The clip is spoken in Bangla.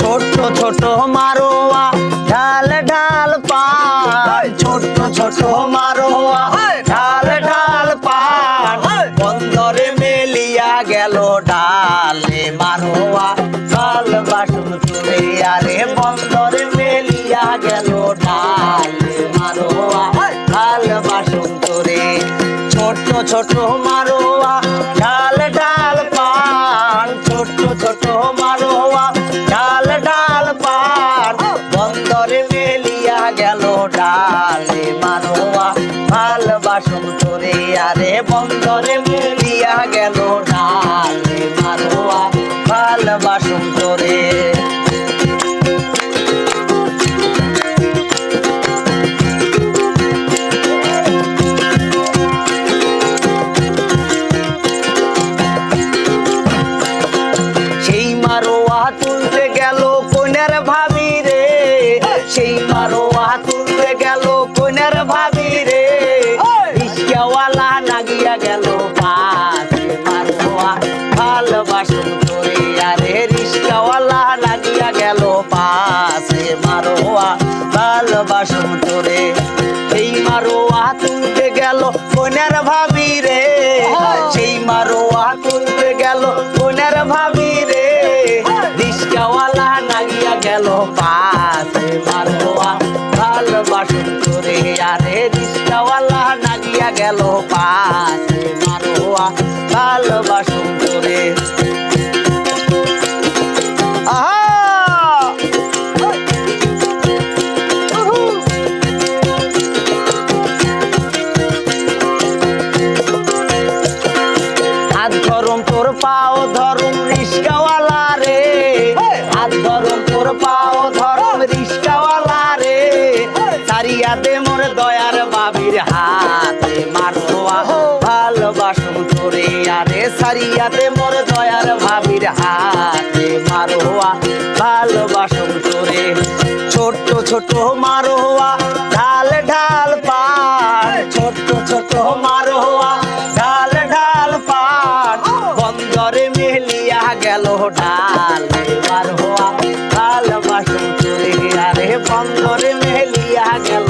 ছোট ছোট মারোয়া ঢাল ঢাল পান ছোট ছোট মারোয়া ঢাল ঢাল পান বন্দরে মেলিয়া গেল ডালে মারোয়া কাল বাসন চলে আরে বন্দরে মেলিয়া গেল ছোট মারোয়া, ডাল ডাল পান। ছোট ছোট মারোয়া, ডাল ডাল পান। বন্দরে মেলিয়া গেল ডালে মারোয়া। ভালবাসন তোরে, আরে বন্দরে মেলিয়া গেল মারোয়া তুলতে গেল কোনের ভাবি রে। সেই মারোয়া তুলতে গেল কোনের ভাবি রে। রিস্কাওয়ালা নাগিয়া গেল পাশে মারোয়া ভালোবাসন করে আরে রিস্কাওয়ালা নাগিয়া গেল পাশে মারোয়া ভালোবাসন করে সেই মারোয়া তুলতে গেল কোনের ভাবি রে। সেই মারোয়া তুলতে গেল কোনের ভাবি পাশে মারোয়া ভালোবাসন করে আরে রিস্কাওয়ালা নাগিয়া গেল পাশে মারোয়া ভালোবাসন করে পাও ধরুম রিস্কাওয়ালা রে হাত ধরুম তোর পাও ধরম রিস্কাওয়ালা রে। সারিয়া দে মোর দয়ার বাবির হাতে মারোয়া। ভালোবাসুন তোরে আরে সারিয়া দে মোর দয়ার ভাবির হাতে মারোয়া। ভালোবাসুন তোরে ছোট ছোট মারোয়া। ঢাল এবার হওয়া কাল বাসন চুরি আরে বন্দরে মেলিয়া গেল